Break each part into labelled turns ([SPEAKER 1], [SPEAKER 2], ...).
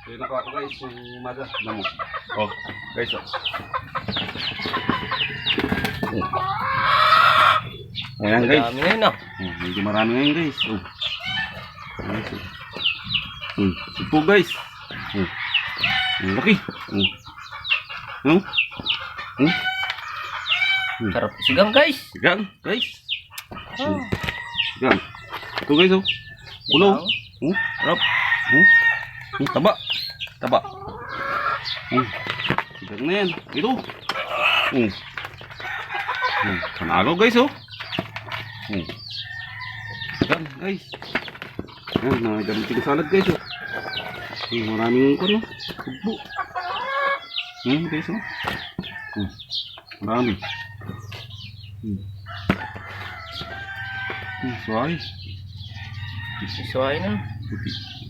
[SPEAKER 1] So, yun ako guys, yung umaga. Alam mo. Oh, guys, oh. Oh. Ayan guys.
[SPEAKER 2] Dami na yun ah.
[SPEAKER 1] Oh, medyo marami ngayon guys. Oh. Guys, oh. Hmm, ito guys. Oh. Ang laki. Oh. No? Hmm?
[SPEAKER 2] Sarap sigang guys.
[SPEAKER 1] Sigang, guys.
[SPEAKER 2] Oh.
[SPEAKER 1] Sigang. Ito guys, oh. Kulo.
[SPEAKER 2] Wow.
[SPEAKER 1] Oh, harap. Oh. Oh, taba. Taba. Oh. Sigang na yan. Ito. Oh. Oh. Panalo guys, oh. Oh. Sigang, guys. Yan, mga gamitin salad guys, oh. Oh, maraming kuno. Tugbo. Hmm, guys, oh. Hmm. Marami. Hmm. Hmm, suway.
[SPEAKER 2] Isuhay na.
[SPEAKER 1] Puti.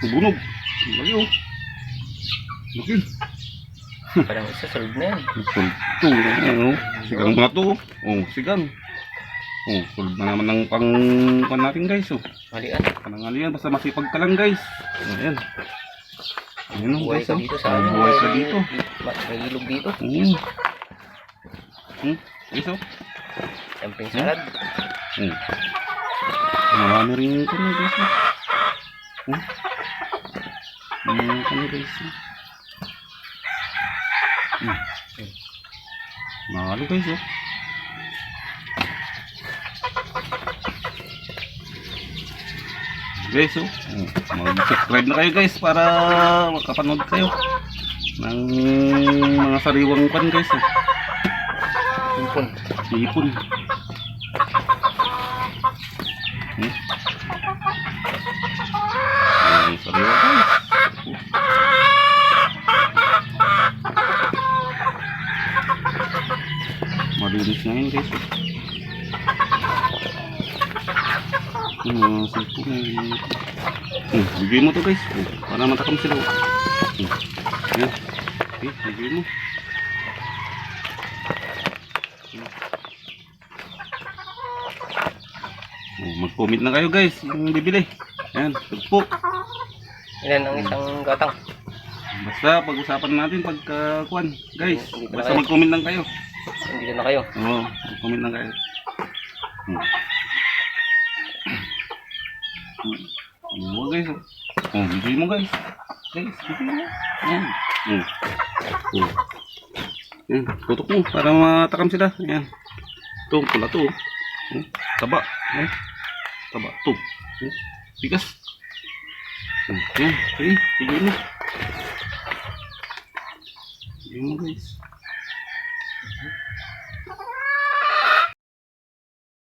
[SPEAKER 1] Bubunog. Lagi oh.
[SPEAKER 2] Parang isa solve na yan.
[SPEAKER 1] Ito, ano, sigang na to. Oh, sigang. Oh, solve na naman ng pang pan natin guys. Oh,
[SPEAKER 2] Malian.
[SPEAKER 1] panangali yan. Basta masipag ka lang guys. Oh, ayan. Ayan oh,
[SPEAKER 2] Buhay
[SPEAKER 1] guys.
[SPEAKER 2] ka
[SPEAKER 1] oh.
[SPEAKER 2] dito sa
[SPEAKER 1] Oh,
[SPEAKER 2] amin.
[SPEAKER 1] Buhay ka dito.
[SPEAKER 2] ma- May ilog dito.
[SPEAKER 1] Hmm. Hmm, guys oh.
[SPEAKER 2] Camping salad.
[SPEAKER 1] Hmm. Marami rin ito na guys. oh. Hmm. Hmm, ano guys. Hmm. Mahalo guys oh. Guys oh. Mag-subscribe na kayo guys para makapanood kayo ng mga sariwang pan guys oh.
[SPEAKER 2] Ipon.
[SPEAKER 1] Ipon. Hmm? Ang sariwa guys. Malinis na yun guys. Hmm, sipo na yun. Hmm, bigay mo to guys. Oh, para matakam sila. Hmm. Yan. Okay, bigay mo. Oh, mag-comment na kayo guys, yung bibili. Ayan, tugpo.
[SPEAKER 2] Ilan ang isang gatang?
[SPEAKER 1] Basta pag-usapan natin pagka kuan, guys. Basta
[SPEAKER 2] kayo.
[SPEAKER 1] mag-comment lang kayo.
[SPEAKER 2] Nandito na kayo.
[SPEAKER 1] Oo, mag-comment lang kayo. Hmm. Hmm. Ano guys? oh. Oh, bigay mo guys. Guys, bigay mo. Ayan. Hmm. Oh. Ayan, tutok mo para matakam sila. Ayan. Ito, pula to. oh. Hmm. Taba. Ayan. Taba. Ito. Hmm. Bigas. Hmm. Ayan. Sige, bigay mo. Bigay mo guys. Mm-hmm.